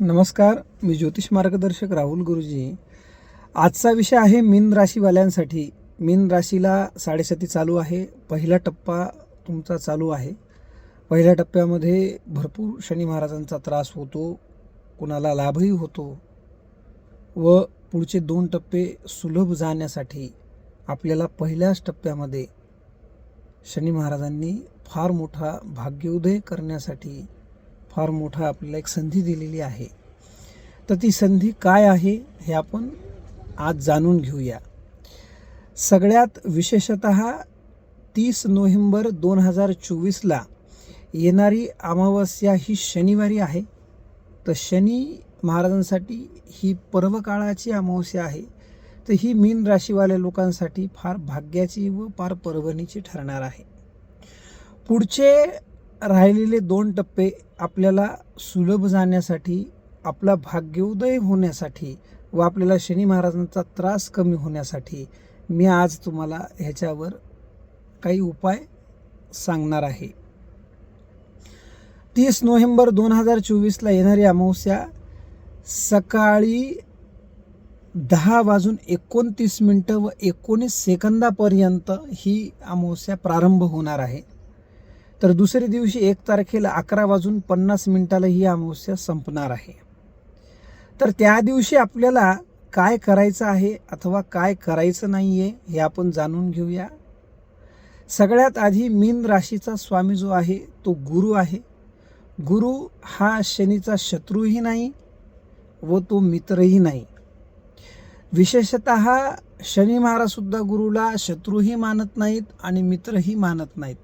नमस्कार मी ज्योतिष मार्गदर्शक राहुल गुरुजी. आजचा विषय आहे मीन राशीवाल्यांसाठी. मीन राशीला साडेसाती चालू आहे. पहिला टप्पा तुमचा चालू आहे. पहिल्या टप्प्यामध्ये भरपूर शनी महाराजांचा त्रास होतो कुणाला लाभही होतो व पुढचे दोन टप्पे सुलभ जाण्यासाठी आपल्याला पहिल्याच टप्प्यामध्ये शनी महाराजांनी फार मोठा भाग्योदय करण्यासाठी फार मोठा आपल्याला एक संधी दिलेली आहे. तर ती संधी काय आहे हे आपण आज जाणून घेऊया. सगळ्यात विशेषत तीस नोव्हेंबर दोन हजार चोवीसला येणारी अमावस्या ही शनिवारी आहे. तर शनी महाराजांसाठी ही पर्वकाळाची अमावस्या आहे. तर ही मीन राशीवाल्या लोकांसाठी फार भाग्याची व फार पर्वणीची ठरणार आहे. पुढचे राहिलेले दोन टप्पे आपल्याला सुलभ जाण्यासाठी आपला भाग्योदय होण्यासाठी व आपल्याला शनी महाराजांचा त्रास कमी होण्यासाठी मी आज तुम्हाला ह्याच्यावर काही उपाय सांगणार आहे. तीस नोव्हेंबर दोन हजार चोवीसला येणारी अमावस्या सकाळी दहा वाजून एकोणतीस मिनटं व एकोणीस सेकंदापर्यंत ही अमावस्या प्रारंभ होणार आहे. तर दुसऱ्या दिवशी एक तारखेला अकरा वाजून पन्नास मिनिटाला ही अमावस्या संपणार आहे. तर त्या दिवशी आपल्याला काय करायचं आहे अथवा काय करायचं नाही आहे हे आपण जाणून घेऊया. सगळ्यात आधी मीन राशीचा स्वामी जो आहे तो गुरु आहे. गुरु हा शनीचा शत्रूही नाही व तो मित्रही नाही. विशेषत शनी महाराजसुद्धा गुरुला शत्रूही मानत नाहीत आणि मित्रही मानत नाहीत.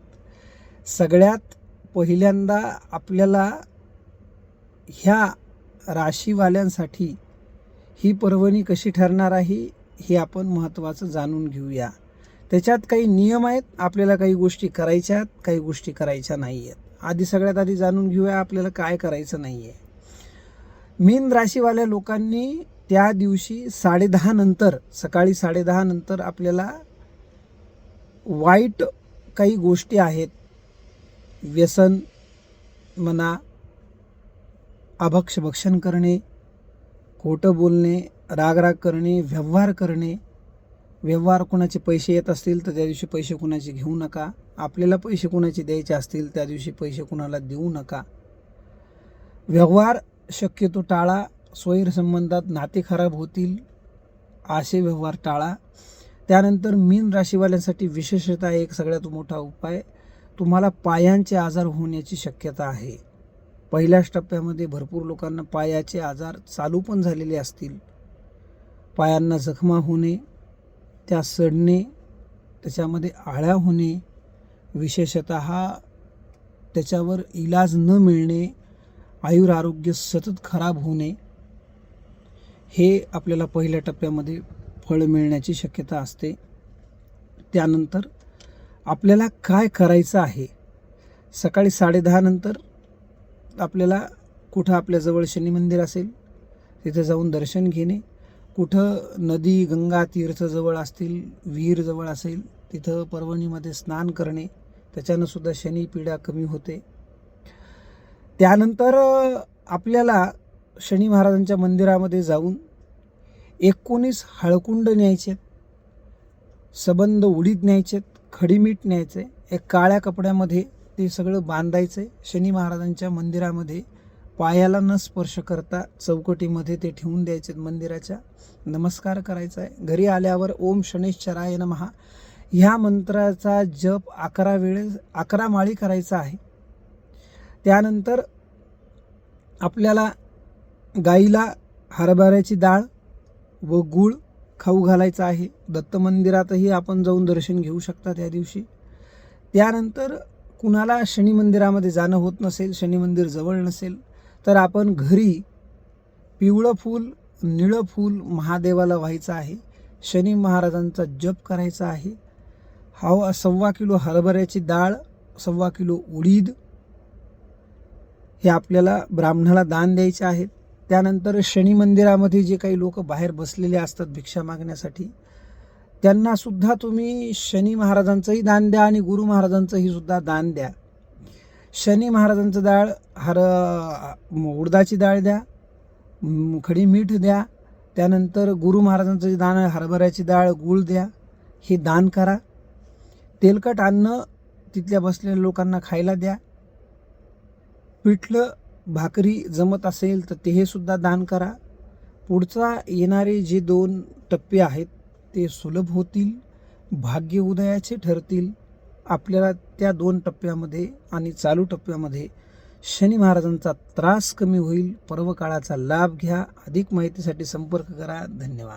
सगळ्यात पहिल्यांदा आपल्याला ह्या राशीवाल्यांसाठी ही पर्वणी कशी ठरणार आहे हे आपण महत्त्वाचं जाणून घेऊया. त्याच्यात काही नियम आहेत आपल्याला काही गोष्टी करायच्या आहेत काही गोष्टी करायच्या नाही आहेत. आधी सगळ्यात आधी जाणून घेऊया आपल्याला काय करायचं नाही आहे मीन राशीवाल्या लोकांनी त्या दिवशी साडेदहा नंतर सकाळी साडेदहा नंतर आपल्याला वाईट काही गोष्टी आहेत व्यसन म्हणा अभक्ष भक्षण करणे खोटं बोलणे रागराग करणे व्यवहार करणे. व्यवहार कोणाचे पैसे येत असतील तर त्या दिवशी पैसे कुणाचे घेऊ नका. आपल्याला पैसे कुणाचे द्यायचे असतील त्या दिवशी पैसे कुणाला देऊ नका. व्यवहार शक्यतो टाळा. स्वैरसंबंधात नाते खराब होतील. असे व्यवहार टाळा. त्यानंतर मीन राशीवाल्यांसाठी विशेषतः एक सगळ्यात मोठा उपाय तुम्हाला पायांचे आजार होण्याची शक्यता आहे. पहिल्याच टप्प्यामध्ये भरपूर लोकांना पायाचे आजार चालू पण झालेले असतील. पायांना जखमा होणे त्या सडणे त्याच्यामध्ये आळ्या होणे विशेषत त्याच्यावर इलाज न मिळणे आयुर आरोग्य सतत खराब होणे हे आपल्याला पहिल्या टप्प्यामध्ये फळ मिळण्याची शक्यता असते. त्यानंतर आपल्याला काय करायचं आहे? सकाळी साडेदहा नंतर आपल्याला कुठं आपल्याजवळ शनी मंदिर असेल तिथे जाऊन दर्शन घेणे. कुठं नदी गंगा तीर्थजवळ असतील विहीरजवळ असेल तिथं पर्वणीमध्ये स्नान करणे. त्याच्यानं सुद्धा शनी पीडा कमी होते. त्यानंतर आपल्याला शनी महाराजांच्या मंदिरामध्ये जाऊन एकोणीस हळकुंड न्यायचे सबंध उडीद न्यायचेत खडीमीठ न्यायचे एक काळ्या कपड्यामध्ये ते सगळं बांधायचं आहे शनी महाराजांच्या मंदिरामध्ये पायाला न स्पर्श करता चौकटीमध्ये ते ठेवून द्यायचे मंदिराच्या. नमस्कार करायचा आहे घरी आल्यावर ओम शनेश्चराय नमहा. ह्या मंत्राचा जप अकरा वेळेस अकरा माळी करायचा आहे. त्यानंतर आपल्याला गाईला हरभऱ्याची डाळ व गूळ खाऊ घालायचा आहे. दत्त मंदिरातही आपण जाऊन दर्शन घेऊ शकता त्या दिवशी. त्यानंतर कुणाला शनी मंदिरामध्ये जाणं होत नसेल शनी मंदिर जवळ नसेल तर आपण घरी पिवळं फूल निळं फूल महादेवाला व्हायचं आहे. शनी महाराजांचा जप करायचा आहे. हा सव्वा किलो हरभऱ्याची डाळ सव्वा किलो उडीद हे आपल्याला ब्राह्मणाला दान द्यायचे आहेत. त्यानंतर शनी मंदिरामध्ये जे काही लोक बाहेर बसलेले असतात भिक्षा मागण्यासाठी त्यांना सुद्धा तुम्ही शनी महाराजांचंही दान द्या आणि गुरु महाराजांचंही सुद्धा दान द्या. शनी महाराजांचं डाळ हर उडदाची डाळ द्या खडी मीठ द्या त्यानंतर गुरु महाराजांचं जे दान हरभऱ्याची डाळ गूळ द्या हे दान करा. तेलकट अन्न तिथल्या बसलेल्या लोकांना खायला द्या. पिठलं भाकरी जमत असेल तर ते हे सुद्धा दान करा. पुढचा येणारे जे दोन टप्पे आहेत ते सुलभ होतील भाग्य उदयाचे ठरतील. आपल्याला त्या दोन टप्प्यामध्ये आणि चालू टप्प्यामध्ये शनी महाराजांचा त्रास कमी होईल. पर्व काळाचा लाभ घ्या. अधिक माहितीसाठी संपर्क करा. धन्यवाद.